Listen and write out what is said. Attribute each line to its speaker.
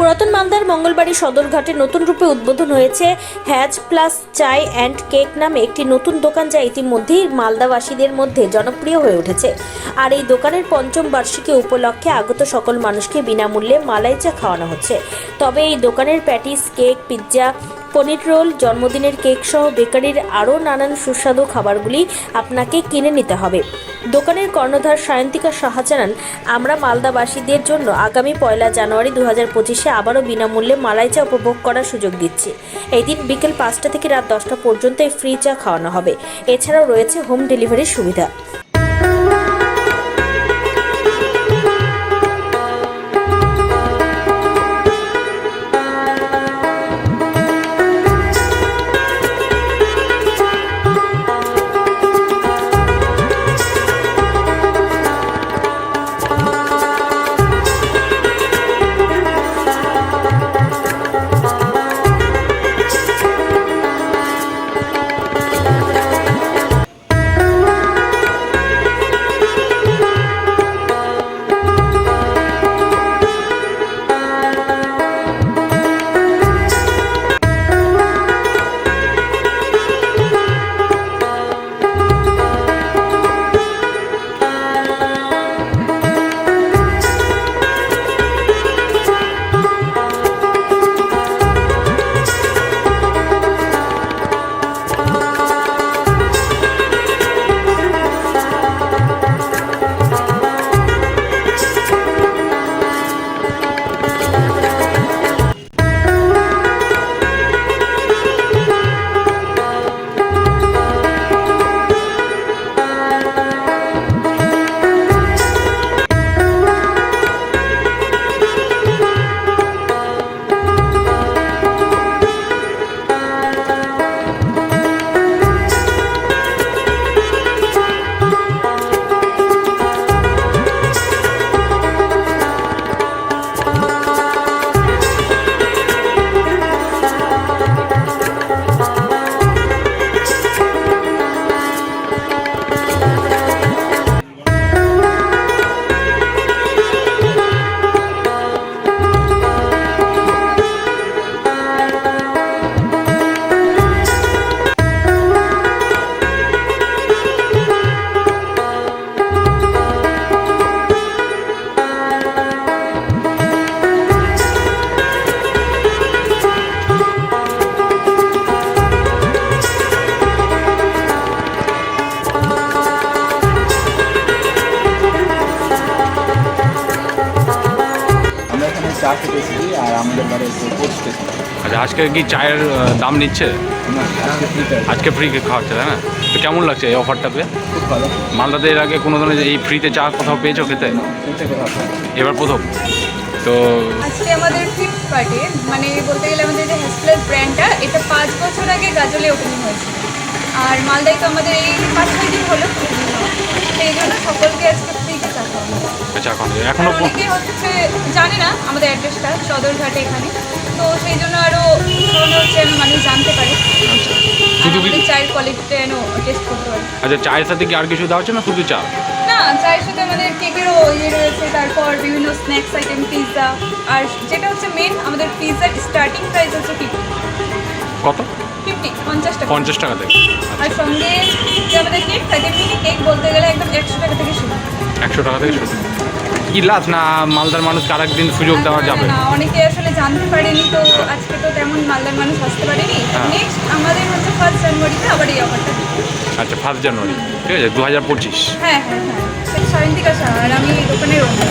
Speaker 1: পুরাতন মালদার মঙ্গলবাড়ি সদরঘাটে নতুন রূপে উদ্বোধন হয়েছে has plus chai and cake নামে একটি নতুন দোকান যা ইতিমধ্যেই মালদাবাসীদের মধ্যে জনপ্রিয় হয়ে উঠেছে। আর এই দোকানের পঞ্চম বার্ষিকী উপলক্ষে আগত সকল মানুষকে বিনামূল্যে মালাই চা খাওয়ানো হচ্ছে। তবে এই দোকানের patties, cake, pizza, paneer roll, জন্মদিনের কেক সহ বেকারির আরও নানান সুস্বাদু খাবারগুলি আপনাকে কিনে নিতে হবে। দোকানের কর্ণধার সায়ন্তিকা সাহা জানান, আমরা মালদাবাসীদের জন্য আগামী পয়লা জানুয়ারি দু হাজার পঁচিশে আবারও বিনামূল্যে মালাই চা উপভোগ করার সুযোগ দিচ্ছি। এই দিন বিকেল পাঁচটা থেকে রাত দশটা পর্যন্ত এই ফ্রি চা খাওয়ানো হবে। এছাড়াও রয়েছে হোম ডেলিভারির সুবিধা।
Speaker 2: চা খেতে এসেছি আর আমাদের বাড়ি
Speaker 3: আচ্ছা আজকে কি চায়ের দাম নিচ্ছে?
Speaker 2: আজকে
Speaker 3: ফ্রি খাওয়াচ্ছে তাই না? তো কেমন লাগছে এই অফারটা পেয়ে? মালদাতে এর আগে কোনো ধরনের এই ফ্রিতে চা কোথাও পেয়েছ খেতে? এবার প্রথম। তো
Speaker 4: আজকে আমাদের ফিফথ পার্টি মানে বলতে গেলে আমাদের যে হ্যাসপ্লাস ব্র্যান্ডটা এটা পাঁচ বছর আগে গাজলে ওপেনিং হয়েছে আর মালদায় তো আমাদের এই পাঁচ ছয় দিন হলো। এই জন্য সকলকে আজকে
Speaker 3: আচ্ছা এখন
Speaker 4: এখনও হচ্ছে জানে না আমাদের অ্যাড্রেসটা সদরঘাটে এখানে। তো সেই জন্য আরও হচ্ছে মানুষ জানতে পারে। আর আমাদের চায়ের কোয়ালিটিটা যেন টেস্ট করতে পারে।
Speaker 3: আচ্ছা চায়ের সাথে কি আর কিছু দেওয়া হচ্ছে না শুধু চা?
Speaker 4: না চায়ের সাথে আমাদের কেকেরও ইয়ে রয়েছে তারপর বিভিন্ন স্ন্যাক্স আইটেম পিৎজা আর যেটা হচ্ছে মেন আমাদের পিৎজার স্টার্টিং প্রাইস হচ্ছে ফিফটি
Speaker 3: কত?
Speaker 4: পঞ্চাশ টাকা।
Speaker 3: থেকে।
Speaker 4: আর সঙ্গে যে আমাদের কেক থাকে মিনি কেক বলতে গেলে একদম একশো টাকা থেকে শুরু।
Speaker 3: একশো টাকা থেকে শুরু। কি লাভ না মালদার মানুষকে আর একদিন সুযোগ দেওয়া যাবে?
Speaker 4: না অনেকে আসলে জানতে পারেনি তো আজকে তো তেমন মালদার মানুষ আসতে পারেনি।
Speaker 3: হ্যাঁ।
Speaker 4: নেক্সট আমাদের হচ্ছে ফার্স্ট জানুয়ারিতে আবার এই অফারটা
Speaker 3: আচ্ছা ফার্স্ট জানুয়ারি ঠিক আছে দু হাজার পঁচিশ।
Speaker 4: হ্যাঁ হ্যাঁ হ্যাঁ। সায়ন্তিকা শাহ আর আমি দোকানের ওনার